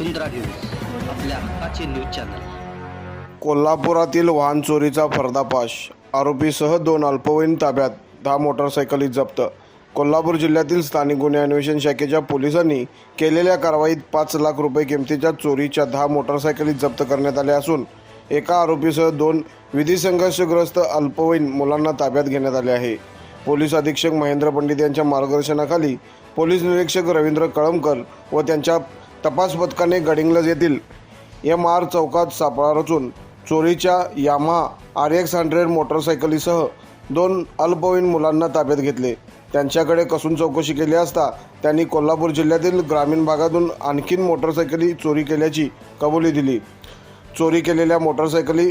वसुंधरा news आपल्या हक्काचे news channel. कोल्हापुरातील वाहन चोरीचा पर्दाफाश. आरोपीसह दोन अल्पवयीन ताब्यात दहा मोटारसायकली जप्त. कोल्हापूर जिल्ह्यातील स्थानिक गुन्हे अन्वेषण शाखेच्या पोलिसांनी केलेल्या कारवाईत पाच लाख रुपये किमतीच्या चोरीच्या दहा मोटारसायकली जप्त करण्यात आल्या असून एका आरोपीसह दोन विधी संघर्षग्रस्त अल्पवयीन मुलांना ताब्यात घेण्यात आले आहे. पोलीस अधीक्षक महेंद्र पंडित यांच्या मार्गदर्शनाखाली पोलीस निरीक्षक रवींद्र कळमकर व त्यांच्या तपास पथकाने गडिंग्लज येथील एम आर चौकात सापळा रचून चोरीच्या यामा आर एक्स हंड्रेड मोटरसायकलीसह दोन अल्पवयीन मुलांना ताब्यात घेतले. त्यांच्याकडे कसून चौकशी केली असता त्यांनी कोल्हापूर जिल्ह्यातील ग्रामीण भागातून आणखीन मोटरसायकली चोरी केल्याची कबुली दिली. चोरी केलेल्या मोटरसायकली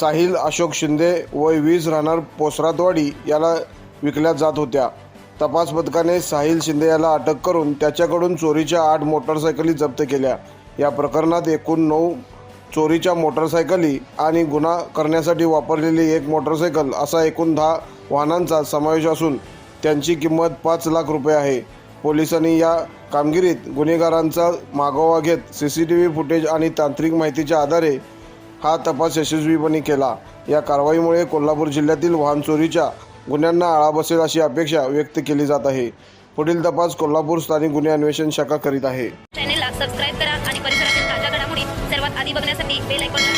साहिल अशोक शिंदे वय वीज राहणार पोसरातवाडी याला विकल्या जात होत्या. तपास पथकाने साहिल शिंदे याला अटक करून त्याच्याकडून चोरीच्या आठ मोटरसायकली जप्त केल्या. या प्रकरणात एकूण नऊ चोरीच्या मोटरसायकली आणि गुन्हा करण्यासाठी वापरलेली एक मोटरसायकल असा एकूण दहा वाहनांचा समावेश असून त्यांची किंमत पाच लाख रुपये आहे. पोलिसांनी या कामगिरीत गुन्हेगारांचा मागोवा घेत C C T V footage आणि तांत्रिक माहितीच्या आधारे हा तपास यशस्वीपणे केला. या कारवाईमुळे कोल्हापूर जिल्ह्यातील वाहन चोरीच्या गुन्ह्यांना आळा बसेल अशी अपेक्षा व्यक्त केली जात आहे. पुढील तपास कोल्हापूर स्थानिक गुन्हे अन्वेषण शाखा करीत आहे. चॅनेलला सबस्क्राईब करा आणि परिसरातील ताज्या घडामोडी सर्वात आधी बघण्यासाठी बेल ऐकून